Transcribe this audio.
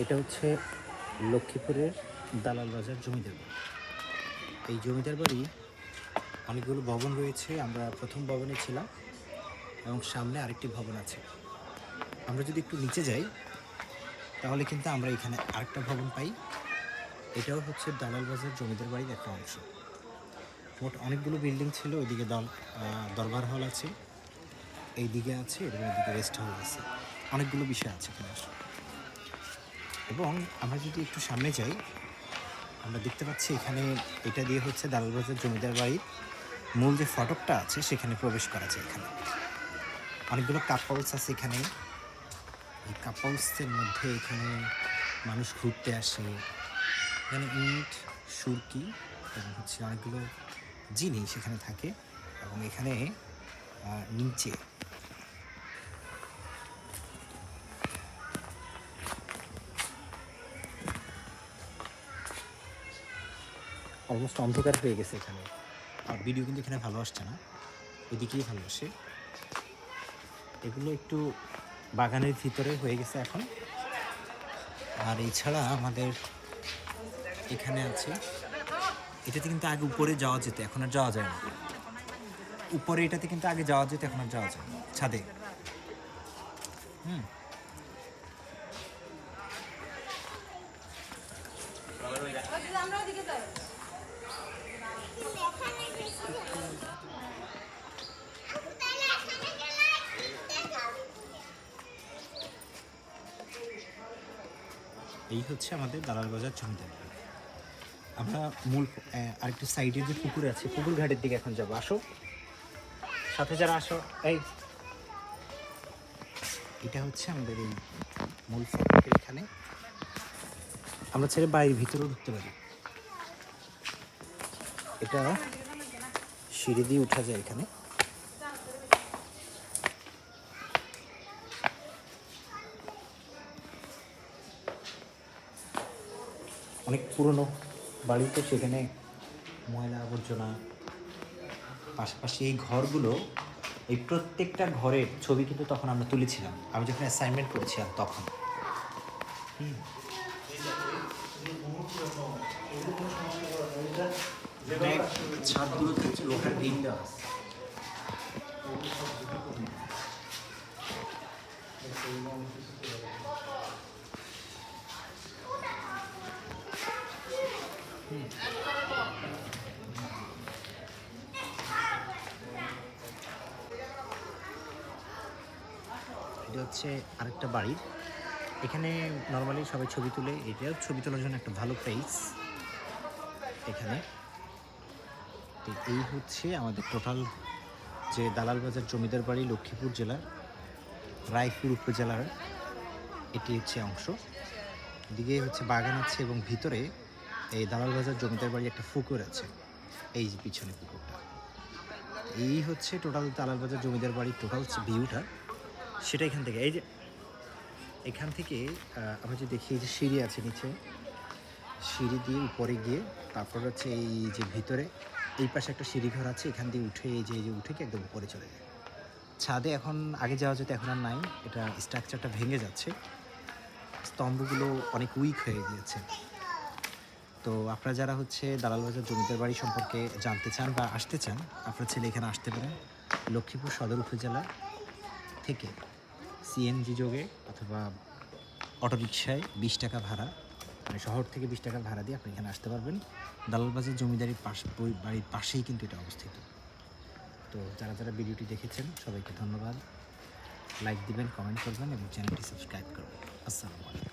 এটা হচ্ছে লক্ষ্মীপুরের দালাল বাজার জমিদার বাড়ি। এই জমিদার বাড়ি অনেকগুলো ভবন রয়েছে, আমরা প্রথম ভবনে ছিলাম এবং সামনে আরেকটি ভবন আছে। আমরা যদি একটু নিচে যাই, তাহলে কিন্তু আমরা এখানে আরেকটা ভবন পাই। এটাও হচ্ছে দালাল বাজার জমিদার বাড়ির একটা অংশ। মোট অনেকগুলো বিল্ডিং ছিল, ওইদিকে দল দরবার হল আছে এই দিকে আছে এবং এদিকে রেস্ট হল আছে। অনেকগুলো বিষয় আছে এখানে। এবং আমরা যদি একটু সামনে যাই, আমরা দেখতে পাচ্ছি এখানে এটা দিয়ে হচ্ছে দালালবাজার জমিদার বাড়ির মূল যে ফটকটা আছে, সেখানে প্রবেশ করা যায় এখানে। অনেকগুলো কাপলস আছে এখানে। এই কাপলসের মধ্যে এখানে মানুষ ঘুরতে আসে। এখানে ইট, সুরকি এবং হচ্ছে অনেকগুলো জিনিস এখানে থাকে এবং এখানে নিচে অলমোস্ট অন্ধকার হয়ে গেছে এখানে। আর ভিডিও কিন্তু এখানে ভালো আসছে না। ওইদিকেই ভালো আসে। এগুলো একটু বাগানের ভিতরে হয়ে গেছে এখন। আর এছাড়া আমাদের এখানে আছে, এটাতে কিন্তু আগে উপরে যাওয়া যেত, এখন আর যাওয়া যায় না। উপরে এটাতে কিন্তু আগে যাওয়া যেত, এখন আর যাওয়া যায় না। ছাদে। হুম। এই হচ্ছে আমাদের দালাল বাজার জমিদার আমরা মূল আরেকটু সাইডে যে পুকুর আছে, পুকুর ঘাটের দিকে এখন যাব। আসো। সাথে যারা আসো, এই। এটা হচ্ছে আমাদের এই মূল ফটকের এখানে। আমরা ছেড়ে বাড়ির ভিতরেও ঢুকতে পারি। এটা সিঁড়ি দিয়ে উঠা যায় এখানে। অনেক পুরনো বাড়ি তো সেখানে ময়লা আবর্জনা পাশাপাশি এই ঘরগুলো, এই প্রত্যেকটা ঘরের ছবি কিন্তু তখন আমরা তুলেছিলাম আমি যখন অ্যাসাইনমেন্ট করেছিলাম তখন। ছাদগুলোতে হচ্ছে লোহার দেওয়া। এটা হচ্ছে আরেকটা বাড়ির। এখানে নর্মালি সবাই ছবি তুলে এটাও ছবি তোলার জন্য একটা ভালো প্লেস এখানে। তো এই হচ্ছে আমাদের টোটাল যে দালাল বাজার জমিদার বাড়ি লক্ষ্মীপুর জেলার রায়পুর উপজেলার এটি হচ্ছে অংশ। দিকে হচ্ছে বাগান আছে এবং ভিতরে এই দালাল বাজার জমিদার বাড়ি একটা পুকুর আছে। এই যে পিছনে পুকুরটা। এই হচ্ছে টোটাল দালাল বাজার জমিদার বাড়ির টোটাল ভিউটা সেটা এখান থেকে। এই যে এখান থেকে আমরা যে দেখি যে সিঁড়ি আছে নিচে, সিঁড়ি দিয়ে উপরে গিয়ে তারপর হচ্ছে এই যে ভিতরে, এই পাশে একটা সিঁড়ি ঘর আছে, এখান দিয়ে উঠে এই যে এই যে উঠে একদম উপরে চলে যায়। ছাদে এখন আগে যাওয়া যেত, এখন আর নাই, এটা স্ট্রাকচারটা ভেঙে যাচ্ছে। স্তম্ভগুলো অনেক উইক হয়ে গিয়েছে। তো আপনারা যারা হচ্ছে দালাল বাজার জমিদার বাড়ি সম্পর্কে জানতে চান বা আসতে চান, আপনার ছেলে এখানে আসতে পারেন, লক্ষ্মীপুর সদর উপজেলা থেকে। সিএনজি যোগে অথবা অটোরিকশায় বিশ টাকা ভাড়া মানে শহর থেকে বিশ টাকা ভাড়া দিয়ে আপনি এখানে আসতে পারবেন। দালালবাজার জমিদারির পাশ বাড়ির পাশেই কিন্তু এটা অবস্থিত। তো যারা যারা ভিডিওটি দেখেছেন, সবাইকে ধন্যবাদ। লাইক দিবেন, কমেন্ট করবেন এবং চ্যানেলটি সাবস্ক্রাইব করবেন। আসসালামু আলাইকুম।